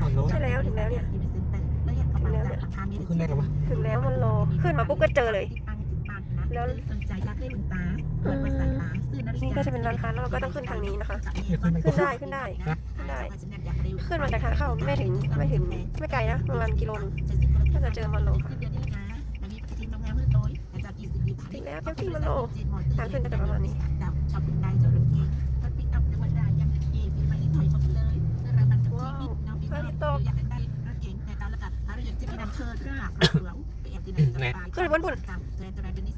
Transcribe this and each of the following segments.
มอนโลใช่แล้วถึงแล้วเนี่ยขึ้นได้หรอวะถึงแล้วมันโลขึ้นมาปุ๊บก็เจอเลย แล้วสนใจจะเล่นตาอืมนี่นี่ก็จะเป็นร้านค้าแล้วเราก็ต้องขึ้นทางนี้นะคะเนี่ยขึ้นไปขึ้นได้ขึ้นได้ขึ้นได้ ขึ้นมาจากทางเข้าไม่ถึงไม่ถึงไม่ไกลนะประมาณกิโลนึงก็จะเจอมันโลค่ะถึงแล้วเจ้าที่มันโลทางขึ้นก็จะประมาณนี้ชอบได้จอดรถเก่งรถปิกอัพธรรมดายังเก๋ปีใหม่ถอยหมดเลยเรามันว้าว น้องพี่ตกอยากได้รถเก๋งแต่ตอนละกันถ้าเราอยากจะมีน้ำเชิดก็หลังไปแอบที่ไหนขึ้นบนบุญ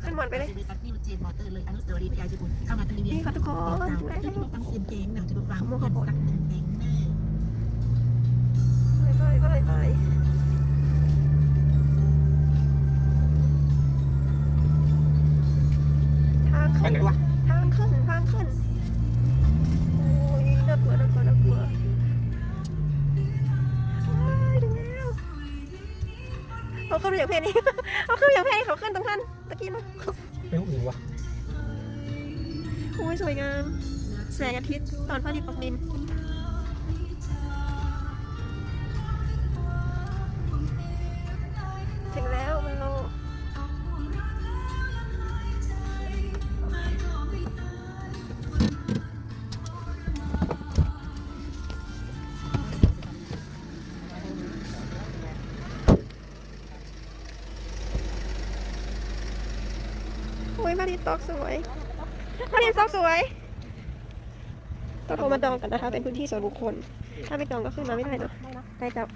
ขึ้นบนไปเลยนี่เจนมอเตอร์เลย เขาขึ้นอย่างเพลนี้เขาขึ้นอย่างเพลเขาขึ้นตรงนั้นตะกี้นะเป็นหูวะโอ้ยสวยงาม แสงอาทิตย์ตอนพระอาทิตย์ตกดิน พระอาทิตย์ตกสวยพระอาทิตย์ตกสวยต้องโทรมาจองกันนะคะ เป็นพื้นที่ส่วนบุคคล ถ้าไม่จองก็ขึ้นมาไม่ได้เนอะได้จับ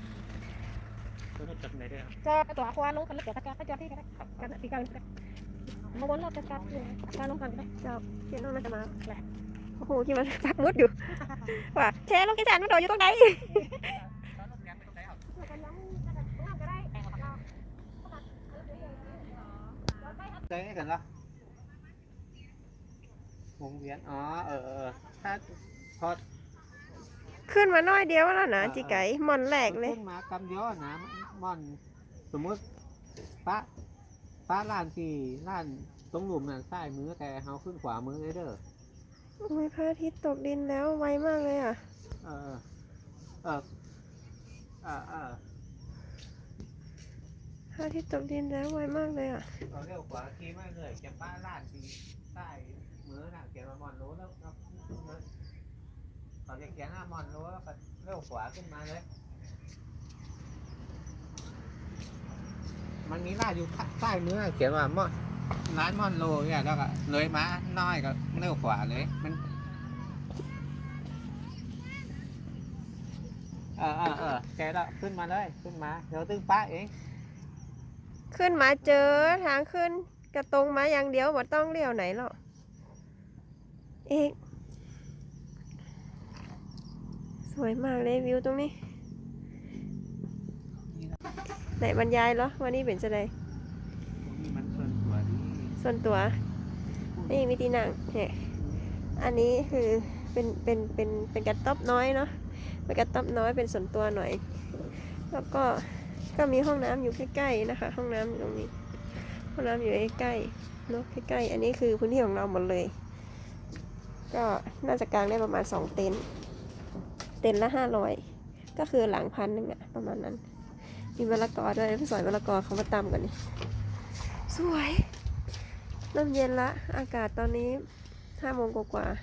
จับไหนได้จะตัวควานลงกันแล้วเดี๋ยวตะการก็จะที่กันกันตีกันเมื่อวันเราจะการการลงกันก็ได้เจ้าเขียนน้องน่าจะมาแหละโอ้โหคิดว่าปักมุดอยู่ว่าแชร์โลเคชั่นมันโดดอยู่ตรงไหนเจ๊กันเหรอ วงเวียน อ๋อ เออเออถ้าพอขึ้นมาน้อยเดียวแล้วนะจีไก่หมอนแหลกเลย ขึ้นมากำเดียวนะม่อน สมมติป้าป้าล้านที่ล้านตรงหลุมน่ะซ้ายมือแต่เฮาขึ้นขวามือเลยเด้อโอ้ยพระอาทิตย์ตกดินแล้วไวมากเลยอะ เออ เออเออเออพระอาทิตย์ตกดินแล้วไวมากเลยอะเราเร็วกว่าขี่มาเลยจะป้าล้านที่ใต้ มือน่ะเขียนว่ามอนรู้แล้วแล้วตอนจะเขียนหน้ามอนรู้แล้วก็เร็วขวาขึ้นมาเลย มันมีร้าอยู่ใต้มือเขียนว่ามอนร้านมอนโลเนี่ยแล้วก็เลยมาน้อยก็เร็วกว่าเลยมันเออเออเออแกแล้วขึ้นมาเลยขึ้นมาเดี๋ยวตึ้งป้าเองขึ้นมาเจอทางขึ้นกระตรงมาอย่างเดียวว่ต้องเลี้ยวไหนหรอก เอกสวยมากเลยวิวตรงนี้ ไหนบรรยายเหรอวันนี้เป็นจะไดส่วนตัว นี่มีตีนังเนี่ยอันนี้คือเป็นเป็นเป็นเป็นกระต๊อบน้อยเนาะเป็นกระต๊อบน้อยเป็นส่วนตัวหน่อย แล้วก็ก็มีห้องน้ำอยู่ใกล้ๆนะคะ ห้องน้ำอยู่ตรงนี้ ห้องน้ำอยู่ใกล้ๆเนาะใกล้ๆอันนี้คือพื้นที่ของเราหมดเลย ก็น่าจะกลางได้ประมาณสองเต็นท์เต็นท์ละห้าร้อยก็คือหลังพันหนึ่งอะประมาณนั้น มีมะละกอด้วยพี่สอยมะละกอเขามาตำกันนี่สวยเริ่มเย็นละ อากาศตอนนี้ห้าโมงกว่าๆ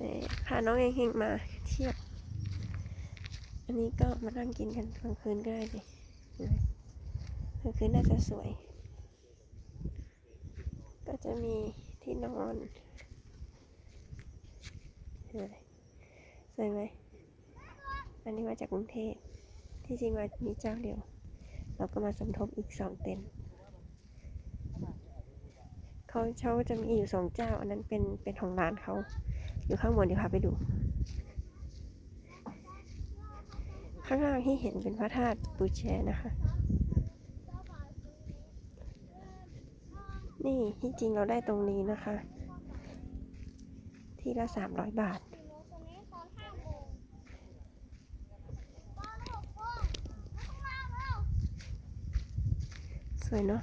นี่พาน้องเองเฮงมาเที่ยวอันนี้ก็มานั่งกินกันกลางคืนก็ได้สิเห็นไหมกลางคืนน่าจะสวย จะมีที่นอนเห็นไหมสวยไหมอันนี้มาจากกรุงเทพที่จริงมามีเจ้าเดียว เราก็มาสมทบอีกสองเต็นท์เขาเขาจะมีอยู่สองเจ้า อันนั้นเป็นเป็นของร้านเขา อยู่ข้างบนเดี๋ยวพาไปดู ข้างล่างที่เห็นเป็นพระธาตุปูแชนะคะ นี่ที่จริงเราได้ตรงนี้นะคะ ที่ละสามร้อยบาท สวยเนาะ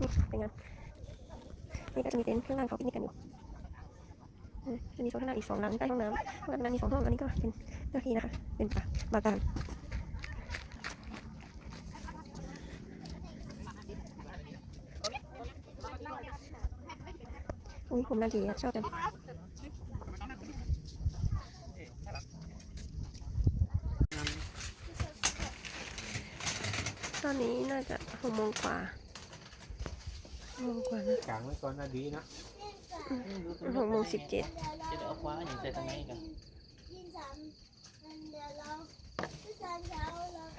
นี่เป็นไงานนี่ก็จะมีเต็นท์ข้างล่างเขาพิกนิกกันอยู่อืมจะมีโซนข้างล่างอีกสองหลังใกล้ห้องน้ำห้องน้ำมีสองห้องอันนี้ก็เป็นเจ้าที่นะคะเป็นป่าบาการ อุ้ยผมนาทีอะชอบจังตอนนี้น่าจะหกโมงกว่าหกโมงกว่านะกลางไว้ก่อนนะดีนะหกโมงสิบเจ็ดจะได้เอาคว้าอย่างใส่ทางไหนกัน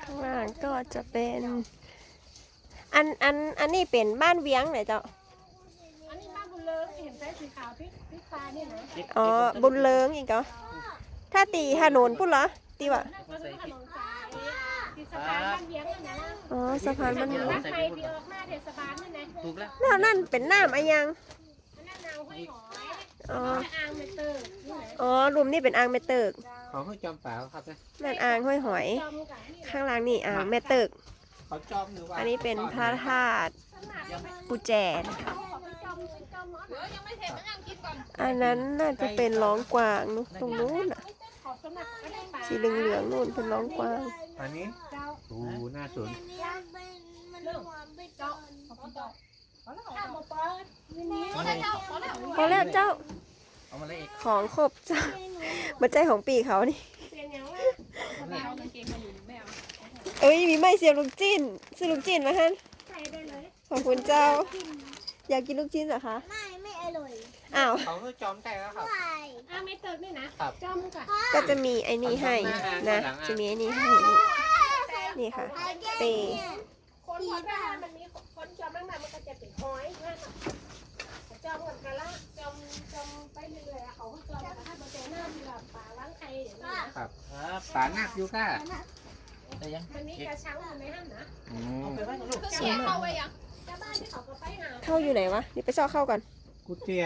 ข้างล่างก็จะเป็น อันอันอันนี้เป็นบ้านเวียงไหนเจ้า อันนี้บ้านบุญเลิศเห็นไฟสีขาวพริกพริกฟ้าเนี่ยนะเก็บอ๋อเก็บบุญเลิงอีกเหรอถ้าตีถนนพุ่นเหรอ ตีวะนั่นก็คือถนนสายที่สะพานบ้านเวียงนั่นนะอ๋อ สะพานมันเดี๋ยวเวียงรถไฟที่ออกมาเทศบาลนั่นนะถูกแล้วแล้วนั่นเป็นน้ำอะยังอันนั้นนาวห้อยหอยอ๋อแม่อ่างเมเตอร์นี่นะอ๋อรุมนี่เป็นอ่างแม่เติกเขาให้จอมฝาครับนะนั่นอ่างห้อยหอยจอมกับนี่ข้างล่างนี่อ่างแม่เติกเขาจอมหรือว่าอันนี้เป็นพระธาตุกุแจนะคะจ อมจอมหมอนอันนั้นน่าจะเป็นร้องกวางนู้นตรงนู้นน่ะขอบสมัครก็ได้ปลาสีเหลืองๆนู่นเป็นร้องกวาง อันนี้เจ้าดูหน้าสวนเจ้าขอบคุณเจ้าข้าวหมเปิดนี่นี่พอแล้วเจ้าเอามาเลยอีกของครบเจ้ามาใจของปีเขานี่เปลี่ยนอย่างว่าสบายกางเกงมาอยู่ไม่เอาเอ้ยมีไม้เสียบลูกจิ้นซื้อลูกจิ้นมาฮะใส่ได้เลยขอบคุณเจ้า อยากกินลูกจิ้นเหรอคะ ไม่ ไม่อร่อยอ้าว เขาให้จอมได้แล้วครับ ไม่อ่าไม่เติมนี่นะครับจอมกับก็จะมีไอ้นี่ให้นะ จะมีไอ้นี่ให้ นี่นี่ค่ะ เปย์คนหัวหน้ามันมีคนจอมมากๆมันก็จะเป็นหอยนั่นน่ะจอมกันกันละจอมจอมไปเรื่อยๆเขาจอมกันถ้ามาเจอหน้าที่แบบป่าล้างใครอย่างนี้นะครับครับฝาหนักอยู่ค่ะแต่ยังมันมีกระชังอยู่ในห้างนะอืมเอาไปไว้กับลูกจะเข้าไปยังชาวบ้านที่เขาก็ไปหา เข้าอยู่ไหนวะเดี๋ยวไปซอเข้าก่อนกูเตีย